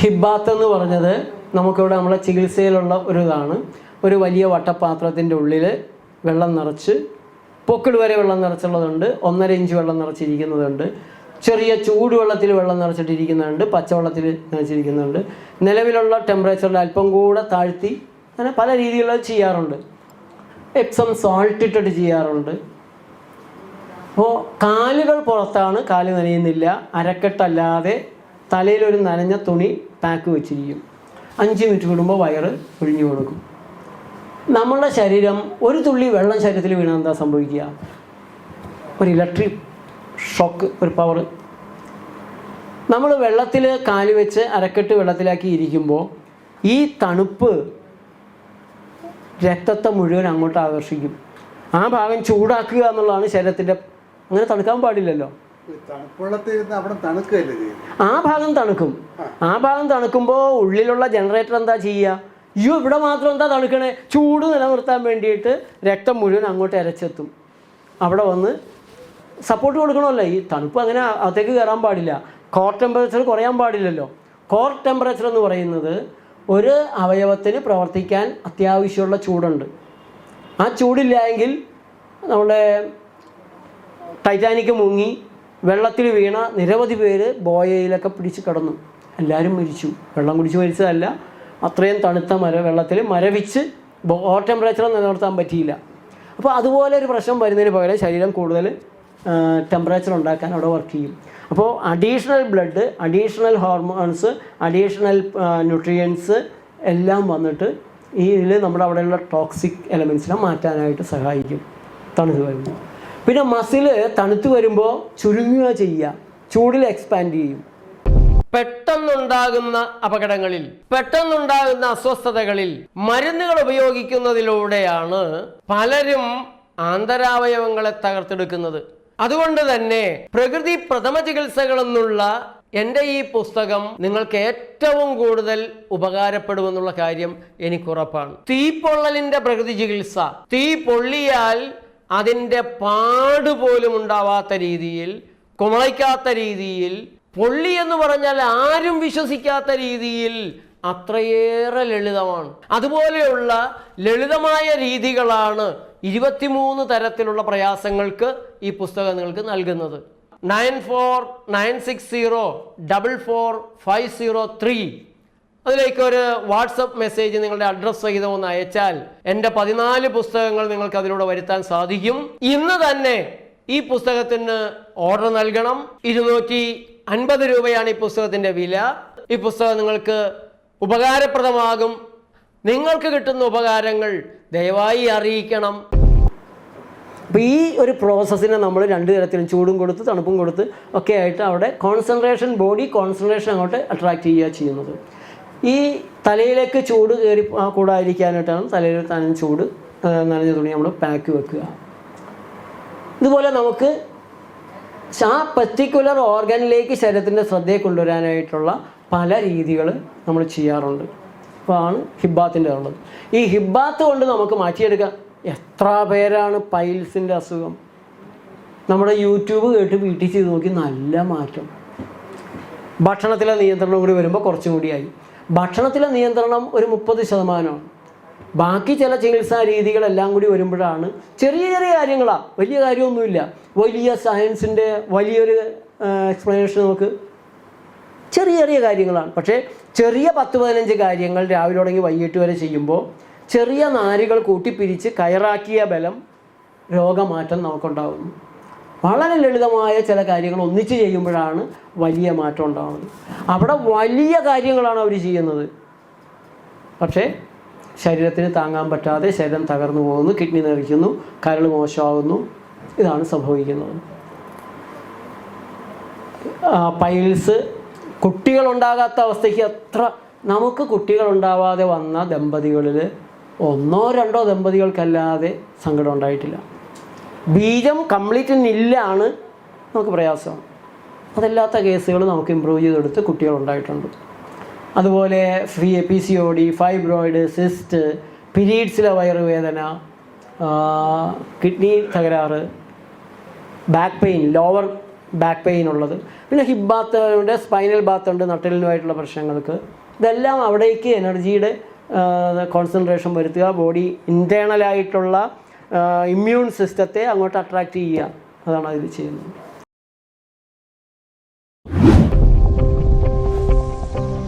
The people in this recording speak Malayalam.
ഹിബാത്ത് എന്ന് പറഞ്ഞത് നമുക്കിവിടെ നമ്മളെ ചികിത്സയിലുള്ള ഒരു ഇതാണ് ഒരു വലിയ വട്ടപാത്രത്തിന്റെ ഉള്ളിൽ വെള്ളം നിറച്ച് പൊക്കിൾ വരെ വെള്ളം നിറച്ചുള്ളതുണ്ട്. ഒന്നര ഇഞ്ച് വെള്ളം നിറച്ചിരിക്കുന്നതുണ്ട്. ചെറിയ ചൂടുവെള്ളത്തിൽ വെള്ളം നിറച്ചിട്ടിരിക്കുന്നുണ്ട് പച്ചവെള്ളത്തിൽ നിറച്ചിരിക്കുന്നുണ്ട് നിലവിലുള്ള ടെമ്പറേച്ചറിൽ അല്പം കൂടെ താഴ്ത്തി അങ്ങനെ പല രീതിയിലുള്ള ചെയ്യാറുണ്ട്. എപ്സം സോൾട്ട് ഇട്ടിട്ട് ചെയ്യാറുണ്ട്. അപ്പോൾ കാലുകൾ പുറത്താണ് കാൽ നനയുന്നില്ല അരക്കെട്ടല്ലാതെ തലയിലൊരു നനഞ്ഞ തുണി പാക്ക് വെച്ചിരിക്കും. അഞ്ച് മിനിറ്റ് കൂടുമ്പോൾ വയറ് ഒഴിഞ്ഞു കൊടുക്കും. നമ്മളുടെ ശരീരം ഒരു തുള്ളി വെള്ളം ശരീരത്തിൽ വീണാൽ എന്താ സംഭവിക്കുക? ഒരു ഇലക്ട്രിക് ഷോക്ക് ഒരു പവർ നമ്മൾ വെള്ളത്തിൽ കാൽ വെച്ച് അരക്കെട്ട് വെള്ളത്തിലാക്കി ഇരിക്കുമ്പോൾ ഈ തണുപ്പ് രക്തത്തെ മുഴുവൻ അങ്ങോട്ട് ആകർഷിക്കും. ആ ഭാഗം ചൂടാക്കുക എന്നുള്ളതാണ് ശരീരത്തിന്റെ അങ്ങനെ തണുക്കാൻ പാടില്ലല്ലോ. ആ ഭാഗം തണുക്കും. ആ. ഭാഗം തണുക്കുമ്പോൾ ഉള്ളിലുള്ള ജനറേറ്റർ എന്താ ചെയ്യുക അയ്യോ ഇവിടെ മാത്രം എന്താ തണുക്കണേ? ചൂട് നിലനിർത്താൻ വേണ്ടിയിട്ട് രക്തം മുഴുവൻ അങ്ങോട്ട് ഇരച്ചെത്തും അവിടെ വന്ന് സപ്പോർട്ട് കൊടുക്കണമല്ലോ. ഈ തണുപ്പ് അങ്ങനെ അകത്തേക്ക് കയറാൻ പാടില്ല. കോർ ടെമ്പറേച്ചർ കുറയാൻ പാടില്ലല്ലോ. കോർ ടെമ്പറേച്ചർ എന്ന് പറയുന്നത് ഒരു അവയവത്തിന് പ്രവർത്തിക്കാൻ അത്യാവശ്യമുള്ള ചൂടുണ്ട്. ആ ചൂടില്ല നമ്മുടെ ടൈറ്റാനിക് മുങ്ങി. വെള്ളത്തിൽ വീണ നിരവധി പേര് ബോയയിലൊക്കെ പിടിച്ച് കിടന്നു. എല്ലാവരും മരിച്ചു. വെള്ളം കുടിച്ച് മരിച്ചതല്ല. അത്രയും തണുത്ത മര വെള്ളത്തിൽ മരവിച്ച് ഓ ടെമ്പറേച്ചർ നിലനിർത്താൻ പറ്റിയില്ല. അപ്പോൾ അതുപോലെ ഒരു പ്രശ്നം വരുന്നതിന് പകരം ശരീരം കൂടുതൽ ടെമ്പറേച്ചർ ഉണ്ടാക്കാൻ അവിടെ വർക്ക് ചെയ്യും. അപ്പോൾ additional blood additional hormones additional nutrients എല്ലാം വന്നിട്ട് ഈ ഇതിൽ നമ്മുടെ അവിടെയുള്ള ടോക്സിക് എലമെൻസിനെ മാറ്റാനായിട്ട് സഹായിക്കും. തണുത്ത് വരുമ്പോൾ പിന്നെ മസിൽ തണുത്ത് വരുമ്പോൾ ചുരുങ്ങുക ചെയ്യുക. ചൂടിൽ എക്സ്പാൻഡ് ചെയ്യും. പെട്ടെന്നുണ്ടാകുന്ന അപകടങ്ങളിൽ പെട്ടെന്നുണ്ടാകുന്ന അസ്വസ്ഥതകളിൽ മരുന്നുകൾ ഉപയോഗിക്കുന്നതിലൂടെയാണ് പലരും ആന്തരാവയവങ്ങളെ തകർത്തെടുക്കുന്നത്. അതുകൊണ്ട് തന്നെ പ്രകൃതി പ്രഥമ ചികിത്സകളെന്നുള്ള എന്റെ ഈ പുസ്തകം നിങ്ങൾക്ക് ഏറ്റവും കൂടുതൽ ഉപകാരപ്പെടുമെന്നുള്ള കാര്യം എനിക്കുറപ്പാണ്. തീപ്പൊള്ളലിന്റെ പ്രകൃതി ചികിത്സ. തീ പൊള്ളിയാൽ അതിന്റെ പാട് പോലും ഉണ്ടാവാത്ത രീതിയിൽ കുമളയ്ക്കാത്ത രീതിയിൽ പൊള്ളി എന്ന് പറഞ്ഞാൽ ആരും വിശ്വസിക്കാത്ത രീതിയിൽ അത്രയേറെ ലളിതമാണ്. അതുപോലെയുള്ള ലളിതമായ രീതികളാണ് ഇരുപത്തിമൂന്ന് തരത്തിലുള്ള പ്രയാസങ്ങൾക്ക് ഈ പുസ്തകം നിങ്ങൾക്ക് നൽകുന്നത്. Nine four nine six zero double four five zero three അതിലേക്ക് ഒരു വാട്സപ്പ് മെസ്സേജ് നിങ്ങളുടെ അഡ്രസ് സഹിതം ഒന്ന് അയച്ചാൽ എന്റെ പതിനാല് പുസ്തകങ്ങൾ നിങ്ങൾക്ക് അതിലൂടെ വരുത്താൻ സാധിക്കും. ഇന്ന് തന്നെ ഈ പുസ്തകത്തിന് ഓർഡർ നൽകണം. ഇരുന്നൂറ്റി അൻപത് രൂപയാണ് ഈ പുസ്തകത്തിന്റെ വില. ഈ പുസ്തകം നിങ്ങൾക്ക് ഉപകാരപ്രദമാകും. നിങ്ങൾക്ക് കിട്ടുന്ന ഉപകാരങ്ങൾ ദയവായി അറിയിക്കണം. അപ്പോൾ ഈ ഒരു പ്രോസസ്സിനെ നമ്മൾ രണ്ട് തരത്തിലും ചൂടും കൊടുത്ത് തണുപ്പും കൊടുത്ത് ഒക്കെ ആയിട്ട് അവിടെ കോൺസെൻട്രേഷൻ ബോഡി കോൺസെൻട്രേഷൻ അങ്ങോട്ട് അട്രാക്റ്റ് ചെയ്യുക ചെയ്യുന്നത്. ഈ തലയിലേക്ക് ചൂട് കയറി കൂടാതിരിക്കാനായിട്ടാണ് തലയിൽ തന്നെ ചൂട് നനഞ്ഞ തുണി നമ്മൾ പാക്ക് വെക്കുക. ഇതുപോലെ നമുക്ക് ആ പർട്ടിക്കുലർ ഓർഗനിലേക്ക് ശരീരത്തിന്റെ ശ്രദ്ധയെ കൊണ്ടുവരാനായിട്ടുള്ള പല രീതികൾ നമ്മൾ ചെയ്യാറുണ്ട്. അപ്പോൾ ആണ് ഹിബാത്തിന്റെ ഉള്ളത്. ഈ ഹിബാത്ത് കൊണ്ട് നമുക്ക് മാറ്റിയെടുക്കാം. എത്ര പേരാണ് പൈൽസിന്റെ അസുഖം? നമ്മുടെ യൂട്യൂബ് കേട്ട് വീട്ടിൽ ചെയ്ത് നോക്കി നല്ല മാറ്റം. ഭക്ഷണത്തിലെ നിയന്ത്രണം കൂടി വരുമ്പോൾ കുറച്ചും കൂടിയായി ഭക്ഷണത്തിലെ നിയന്ത്രണം ഒരു മുപ്പത് ശതമാനമാണ്. ബാക്കി ചില ചികിത്സാ രീതികളെല്ലാം കൂടി വരുമ്പോഴാണ് ചെറിയ ചെറിയ കാര്യങ്ങളാണ് വലിയ കാര്യമൊന്നുമില്ല. വലിയ സയൻസിന്റെ വലിയൊരു എക്സ്പ്ലനേഷൻ നമുക്ക് ചെറിയ ചെറിയ കാര്യങ്ങളാണ്. പക്ഷേ ചെറിയ പത്ത് പതിനഞ്ച് കാര്യങ്ങൾ രാവിലെ തുടങ്ങി വൈകിട്ട് വരെ ചെയ്യുമ്പോൾ ചെറിയ നാരുകൾ കൂട്ടിപ്പിരിച്ച് കയറാക്കിയ ബലം രോഗമാറ്റം നമുക്കുണ്ടാകുന്നു വളരെ ലളിതമായ ചില കാര്യങ്ങൾ ഒന്നിച്ച് ചെയ്യുമ്പോഴാണ് വലിയ മാറ്റം ഉണ്ടാകുന്നത് അവിടെ വലിയ കാര്യങ്ങളാണ് അവർ ചെയ്യുന്നത്. പക്ഷേ ശരീരത്തിന് താങ്ങാൻ പറ്റാതെ ശരീരം തകർന്നു പോകുന്നു കിഡ്നി നിറയ്ക്കുന്നു കരൾ മോശമാകുന്നു. ഇതാണ് സംഭവിക്കുന്നത്. പൈൽസ് കുട്ടികളുണ്ടാകാത്ത അവസ്ഥയ്ക്ക് എത്ര നമുക്ക് കുട്ടികളുണ്ടാവാതെ വന്ന ദമ്പതികളിൽ ഒന്നോ രണ്ടോ ദമ്പതികൾക്കല്ലാതെ സങ്കടം ഉണ്ടായിട്ടില്ല. ബീജം കംപ്ലീറ്റ് നില്ലാണ് നമുക്ക് പ്രയാസം അതല്ലാത്ത കേസുകൾ നമുക്ക് ഇമ്പ്രൂവ് ചെയ്തെടുത്ത് കുട്ടികളുണ്ടായിട്ടുണ്ട് അതുപോലെ ഫി P C O D fibroid cyst പിരീഡ്സിലെ വയറുവേദന കിഡ്നി തകരാറ് back pain lower back pain ഉള്ളത്. പിന്നെ ഹിപ്പ് ബാത്ത് ഉണ്ട് സ്പൈനൽ ബാത്ത് ഉണ്ട് നട്ടലിനുമായിട്ടുള്ള പ്രശ്നങ്ങൾക്ക്. ഇതെല്ലാം അവിടേക്ക് എനർജിയുടെ കോൺസെൻട്രേഷൻ വരുത്തുക ബോഡി ഇന്റേണലായിട്ടുള്ള ഇമ്മ്യൂൺ സിസ്റ്റത്തെ അങ്ങോട്ട് അട്രാക്റ്റ് ചെയ്യുക. അതാണ് അതിൽ ചെയ്യുന്നത്.